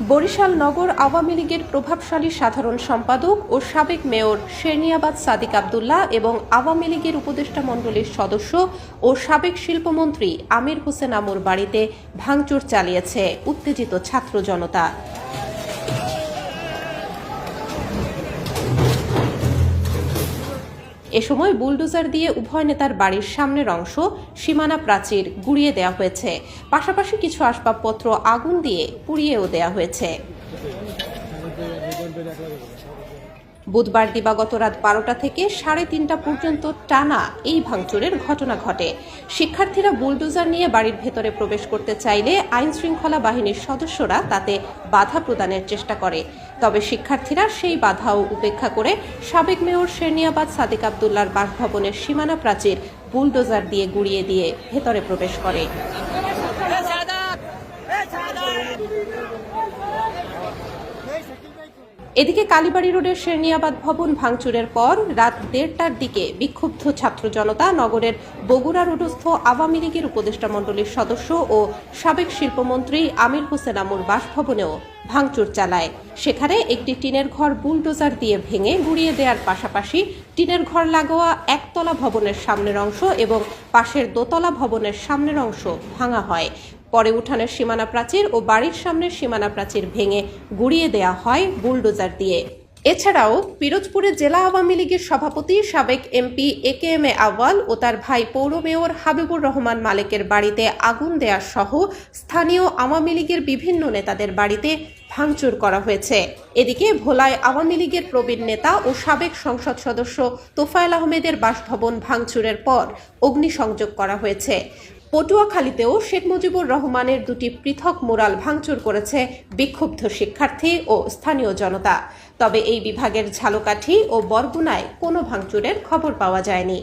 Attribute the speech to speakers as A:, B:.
A: বরিশাল নগর আওয়ামী লীগের প্রভাবশালী সাধারণ সম্পাদক ও সাবেক মেয়র শেরনিয়াবাদ সাদিক আবদুল্লাহ এবং আওয়ামী লীগের উপদেষ্টা মণ্ডলীর সদস্য ও সাবেক শিল্পমন্ত্রী আমির হোসেন আমুর বাড়িতে ভাঙচুর চালিয়েছে উত্তেজিত ছাত্র জনতা। এ সময় বুলডোজার দিয়ে উভয় নেতার বাড়ির সামনের অংশ সীমানা প্রাচীর গুড়িয়ে দেওয়া হয়েছে। পাশাপাশি কিছু আসবাবপত্র আগুন দিয়ে পুড়িয়েও দেওয়া হয়েছে। বুধবার দিবাগত রাত বারোটা থেকে সাড়ে তিনটা পর্যন্ত টানা এই ভাঙচুরের ঘটনা ঘটে। শিক্ষার্থীরা বুলডোজার নিয়ে বাড়ির ভেতরে প্রবেশ করতে চাইলে আইন শৃঙ্খলা বাহিনীর সদস্যরা তাতে বাধা প্রদানের চেষ্টা করে। তবে শিক্ষার্থীরা সেই বাধাও উপেক্ষা করে সাবেক মেয়র শেরনিয়াবাদ সাদিক আবদুল্লার বাসভবনের সীমানা প্রাচীর বুলডোজার দিয়ে গুড়িয়ে দিয়ে ভেতরে প্রবেশ করে। এদিকে কালীবাড়ি রোডের শেরনিয়াবাদ ভবন ভাঙচুরের পর রাত দেড়টার দিকে বিক্ষুব্ধ ছাত্র জনতা, নগরের বগুড়া রোডস্থ আওয়ামী লীগের উপদেষ্টা মণ্ডলীর সদস্য ও সাবেক শিল্পমন্ত্রী আমির হোসেন আমুর বাসভবনেও ভাঙচুর চালায়। সেখানে একটি টিনের ঘর বুলডোজার দিয়ে ভেঙে গুড়িয়ে দেওয়ার পাশাপাশি টিনের ঘর লাগোয়া একতলা ভবনের সামনের অংশ এবং পাশের দোতলা ভবনের সামনের অংশ ভাঙা হয়। পরে উঠানের সীমানা প্রাচীর ও বাড়ির সামনের সীমানা প্রাচীর ভেঙে গুড়িয়ে দেয়া হয় বুলডোজার দিয়ে। এছাড়াও পিরোজপুরে জেলা আওয়ামী লীগের সভাপতি সাবেক MP A K M A আওয়াল ও তার ভাই পৌর মেয়র হাবিবুর রহমান মালেকের বাড়িতে আগুন দেওয়া সহ স্থানীয় আওয়ামী লীগের বিভিন্ন নেতাদের বাড়িতে ভাঙচুর করা হয়েছে। এদিকে ভোলায় আওয়ামী লীগের প্রবীণ নেতা ও সাবেক সংসদ সদস্য তোফায়েল আহমেদের বাসভবন ভাঙচুরের পর অগ্নিসংযোগ করা হয়েছে। পটুয়াখালীতেও শেখ মুজিবুর রহমানের দুটি পৃথক মোরাল ভাঙচুর করেছে বিক্ষুব্ধ শিক্ষার্থী ও স্থানীয় জনতা। তবে এই বিভাগের ঝালকাঠি ও বরগুনায় কোনো ভাঙচুরের খবর পাওয়া যায়নি।